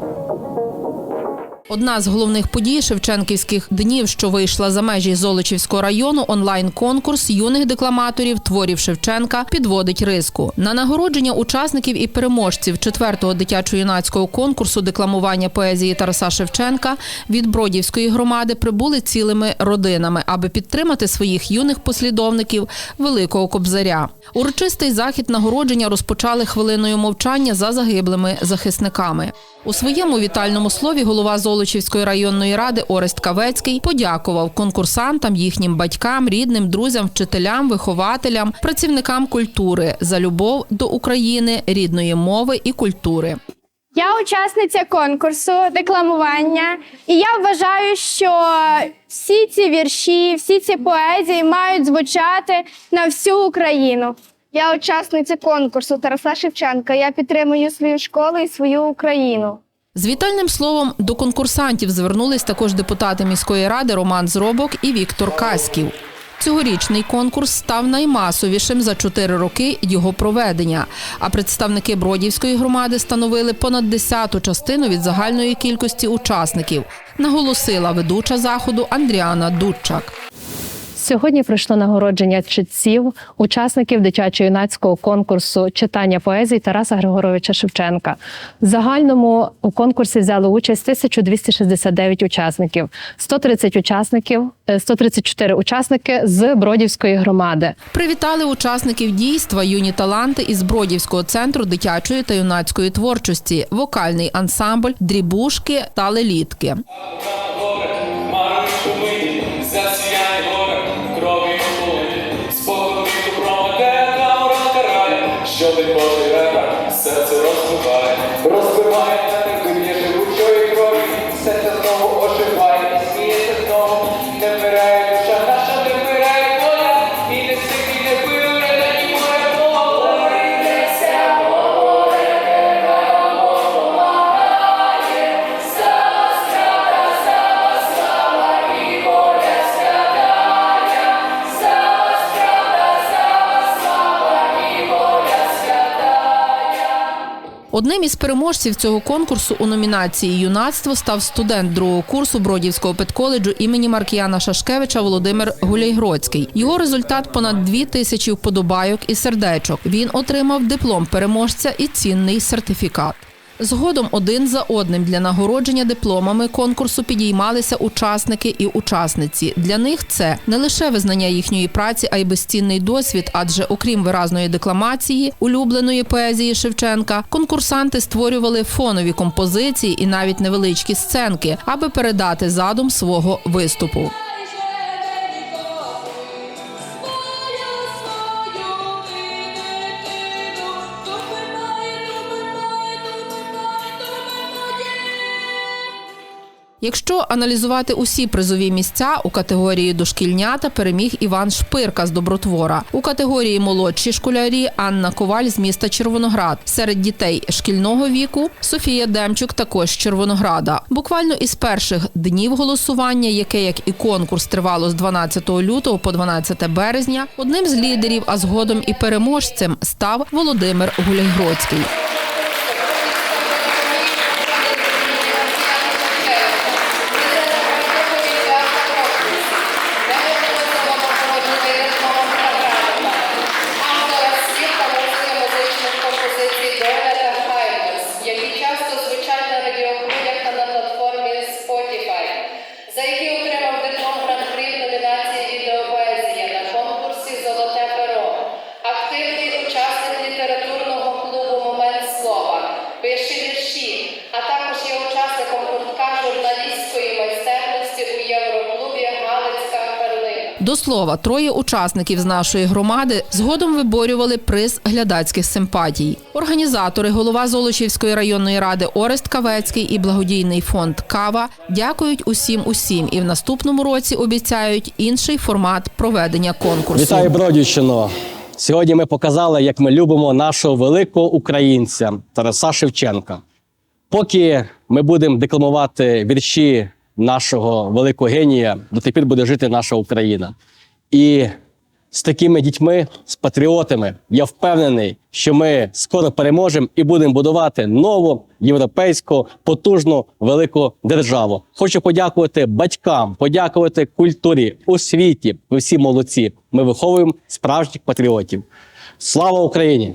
Thank you. Одна з головних подій Шевченківських днів, що вийшла за межі Золочівського району, онлайн-конкурс юних декламаторів творів Шевченка підводить риску. На нагородження учасників і переможців четвертого дитячо-юнацького конкурсу декламування поезії Тараса Шевченка від Бродівської громади прибули цілими родинами, аби підтримати своїх юних послідовників Великого Кобзаря. Урочистий захід нагородження розпочали хвилиною мовчання за загиблими захисниками. У своєму вітальному слові голова Золочівської районної ради Орест Кавецький подякував конкурсантам, їхнім батькам, рідним, друзям, вчителям, вихователям, працівникам культури за любов до України, рідної мови і культури. Я учасниця конкурсу декламування, і я вважаю, що всі ці вірші, всі ці поезії мають звучати на всю Україну. Я учасниця конкурсу Тараса Шевченка. Я підтримую свою школу і свою Україну. З вітальним словом до конкурсантів звернулись також депутати міської ради Роман Зробок і Віктор Каськів. Цьогорічний конкурс став наймасовішим за чотири роки його проведення. А представники Бродівської громади становили понад десяту частину від загальної кількості учасників, наголосила ведуча заходу Андріана Дудчак. Сьогодні пройшло нагородження читців, учасників дитячо-юнацького конкурсу читання поезії Тараса Григоровича Шевченка. В загальному у конкурсі взяли участь 1269 учасників, 130 учасників, е, 134 учасники з Бродівської громади. Привітали учасників дійства юні таланти із Бродівського центру дитячої та юнацької творчості, вокальний ансамбль, дрібушки та лелітки. Одним із переможців цього конкурсу у номінації Юнацтво став студент другого курсу Бродівського педколеджу імені Маркіяна Шашкевича Володимир Гуляйгроцький. Його результат понад дві тисячі вподобайок і сердечок. Він отримав диплом переможця і цінний сертифікат. Згодом один за одним для нагородження дипломами конкурсу підіймалися учасники і учасниці. Для них це не лише визнання їхньої праці, а й безцінний досвід. Адже окрім виразної декламації, улюбленої поезії Шевченка, конкурсанти створювали фонові композиції і навіть невеличкі сценки, аби передати задум свого виступу. Якщо аналізувати усі призові місця у категорії дошкільнята переміг Іван Шпирка з Добротвора. У категорії молодші школярі Анна Коваль з міста Червоноград. Серед дітей шкільного віку Софія Демчук також з Червонограда. Буквально із перших днів голосування, яке як і конкурс тривало з 12 лютого по 12 березня, одним з лідерів, а згодом і переможцем став Володимир Гуляйгроцький. До слова, троє учасників з нашої громади згодом виборювали приз глядацьких симпатій. Організатори, голова Золочівської районної ради Орест Кавецький і благодійний фонд Кава дякують усім усім і в наступному році обіцяють інший формат проведення конкурсу. Вітаю Бродівщину! Сьогодні ми показали, як ми любимо нашого великого українця Тараса Шевченка. Поки ми будемо декламувати вірші нашого великого генія, до тепер буде жити наша Україна. І з такими дітьми, з патріотами. Я впевнений, що ми скоро переможемо і будемо будувати нову європейську потужну велику державу. Хочу подякувати батькам, подякувати культурі, освіті. Ви всі молодці. Ми виховуємо справжніх патріотів. Слава Україні!